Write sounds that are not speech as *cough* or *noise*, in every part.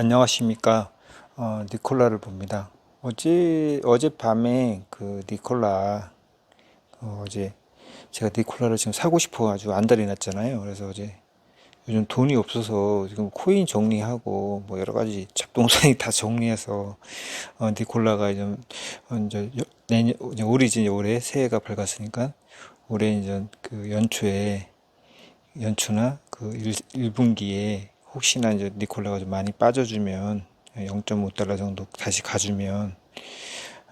안녕하십니까? 어, 니콜라를 봅니다. 어제 어젯밤에 그 니콜라 어, 어제 제가 니콜라를 지금 사고 싶어 가지고 안달이 났잖아요. 그래서 어제 요즘 돈이 없어서 지금 코인 정리하고 뭐 여러 가지 잡동사니 다 정리해서 어, 니콜라가 좀 어, 이제 여- 내년 이제 올해 이제 올해 새해가 밝았으니까 올해 이제 그 연초에 연초나 그 1, 분기에 혹시나 이제 니콜라가 좀 많이 빠져주면 0.5달러 정도 다시 가주면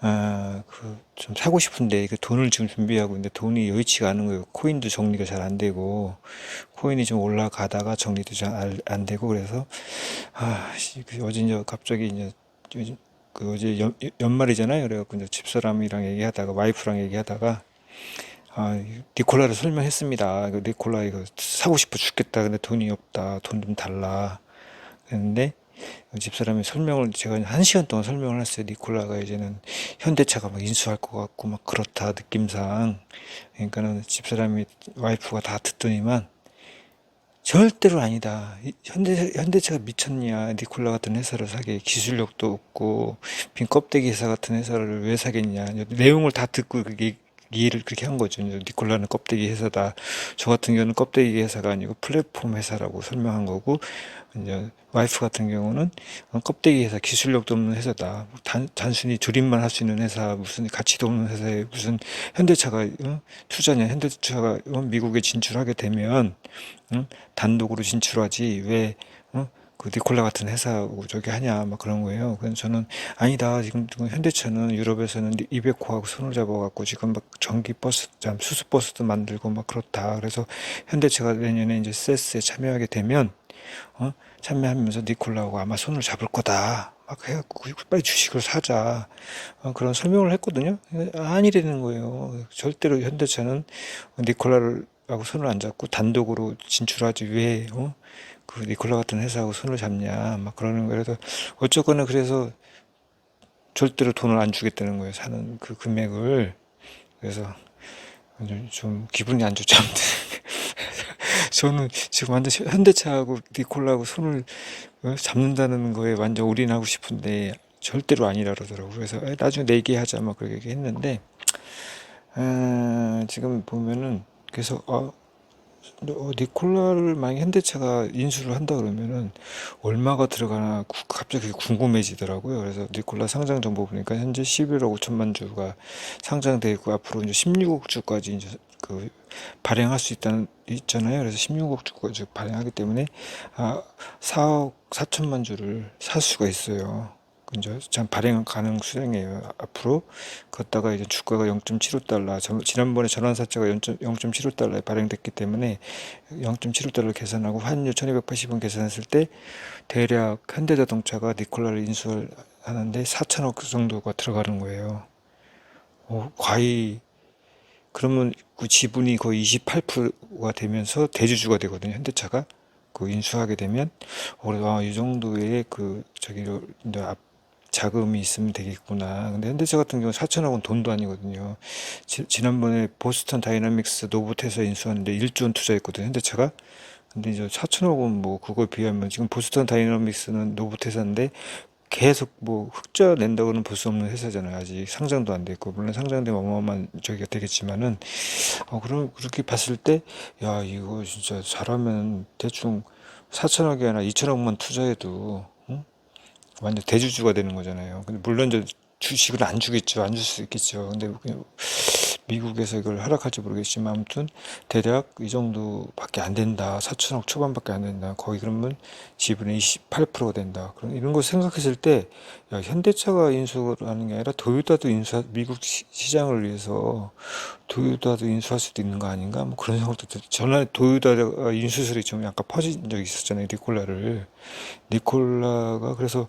아, 그 좀 사고 싶은데 그 돈을 지금 준비하고 있는데 돈이 여의치가 않은 거예요. 코인도 정리가 잘 안 되고 코인이 좀 올라가다가 정리도 잘 안 되고 그래서 아, 씨, 그 어제 이제 갑자기 이제 그 어제 연, 연말이잖아요. 그래갖고 이제 집사람이랑 얘기하다가 와이프랑 얘기하다가 아, 니콜라를 설명했습니다. 그 니콜라 이거 사고 싶어 죽겠다. 근데 돈이 없다. 돈 좀 달라. 그랬는데 집사람이 설명을 제가 한 시간 동안 설명을 했어요. 니콜라가 이제는 현대차가 막 인수할 것 같고 막 그렇다 느낌상. 그러니까는 집사람이 와이프가 다 듣더니만 절대로 아니다. 이 현대 현대차가 미쳤냐? 니콜라 같은 회사를 사게 기술력도 없고 빈 껍데기 회사 같은 회사를 왜 사겠냐? 내용을 다 듣고 그게 이해를 그렇게 한 거죠. 니콜라는 껍데기 회사다. 저 같은 경우는 껍데기 회사가 아니고 플랫폼 회사라고 설명한 거고, 이제 와이프 같은 경우는 어, 껍데기 회사, 기술력도 없는 회사다. 단, 단순히 조립만 할 수 있는 회사, 무슨 가치도 없는 회사에 무슨 현대차가 어? 투자냐? 현대차가 어? 미국에 진출하게 되면 응? 단독으로 진출하지 왜 어? 그 니콜라 같은 회사하고 저기 하냐 막 그런 거예요. 그래서 저는 아니다 지금 현대차는 유럽에서는 이베코하고 손을 잡아갖고 지금 막 전기 버스, 참 수소 버스도 만들고 막 그렇다. 그래서 현대차가 내년에 이제 세스에 참여하게 되면 어? 참여하면서 니콜라하고 아마 손을 잡을 거다. 막 해갖고 빨리 주식을 사자 어, 그런 설명을 했거든요. 아니라는 거예요. 절대로 현대차는 니콜라를 하고 손을 안 잡고 단독으로 진출하지 왜 어? 그 니콜라 같은 회사하고 손을 잡냐 막 그러는 거예요. 그래서 어쨌거나 그래서 절대로 돈을 안 주겠다는 거예요. 사는 그 금액을 그래서 좀, 좀 기분이 안 좋죠. *laughs* 저는 지금 완전 현대차하고 니콜라하고 손을 어, 잡는다는 거에 완전 올인하고 싶은데 절대로 아니라 그러더라고요. 그래서 에, 나중에 내기하자 막 그렇게 얘기했는데 아, 지금 보면은 그래서 어, 어, 니콜라를 만약 현대차가 인수를 한다 그러면은 얼마가 들어가나 구- 갑자기 궁금해지더라고요. 그래서 니콜라 상장 정보 보니까 현재 11억 5천만 주가 상장돼 있고 앞으로 이제 16억 주까지 이제 그 발행할 수 있다는 있잖아요. 그래서 16억 주까지 발행하기 때문에 아 4억 4천만 주를 살 수가 있어요. 이제 참 발행 가능 수량이에요. 앞으로 걷다가 이제 주가가 0.75달러, 지난번에 전환사채가 0.75달러에 발행됐기 때문에 0.75달러 계산하고 환율 1280원 계산했을 때 대략 현대자동차가 니콜라를 인수하는데 4천억 정도가 들어가는 거예요. 어, 거의 그러면 그 지분이 거의 28%가 되면서 대주주가 되거든요. 현대차가 그 인수하게 되면 어, 그래서 아, 이 정도의 그 저기 앞 자금이 있으면 되겠구나. 근데 현대차 같은 경우 4천억은 돈도 아니거든요. 지, 지난번에 보스턴 다이나믹스 노보테서 인수하는데 1조 원 투자했거든요. 현대차가. 근데 이제 4천억은 뭐 그거에 비하면 지금 보스턴 다이나믹스는 노보테사인데 계속 뭐 흑자 낸다고는 볼 수 없는 회사잖아요. 아직 상장도 안 됐고 물론 상장되면 어마어마한 저기가 되겠지만은 어 그럼 그렇게 봤을 때 야 이거 진짜 잘하면 대충 4천억이 아니라 2천억만 투자해도 응? 완전 대주주가 되는 거잖아요. 근데 물론 이제 주식을 안 주겠죠. 안 줄 수 있겠죠. 근데 그냥 미국에서 이걸 허락할지 모르겠지만 아무튼 대략 이 정도밖에 안 된다. 4천억 초반밖에 안 된다. 거의 그러면 지분의 28%가 된다. 그런 이런 거 생각했을 때 야, 현대차가 인수를 하는 게 아니라 도요타도 인수 미국 시, 시장을 위해서 도요타도 인수할 수도 있는 거 아닌가? 뭐 그런 생각도 들. 전에 도요타 인수설이 좀 약간 퍼진 적이 있었잖아요. 니콜라를 니콜라가 그래서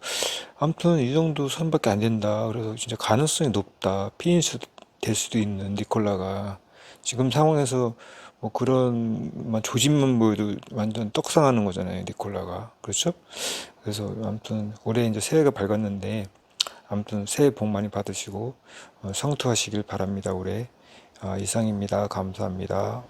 아무튼 이 정도 선밖에 안 된다. 그래서 진짜 가능성이 높다. 피인수 될 수도 있는 니콜라가 지금 상황에서 뭐 그런 만 조짐만 보여도 완전 떡상하는 거잖아요. 니콜라가 그렇죠? 그래서 아무튼 올해 이제 새해가 밝았는데 아무튼 새해 복 많이 받으시고 어, 성투하시길 바랍니다. 올해 아, 이상입니다. 감사합니다.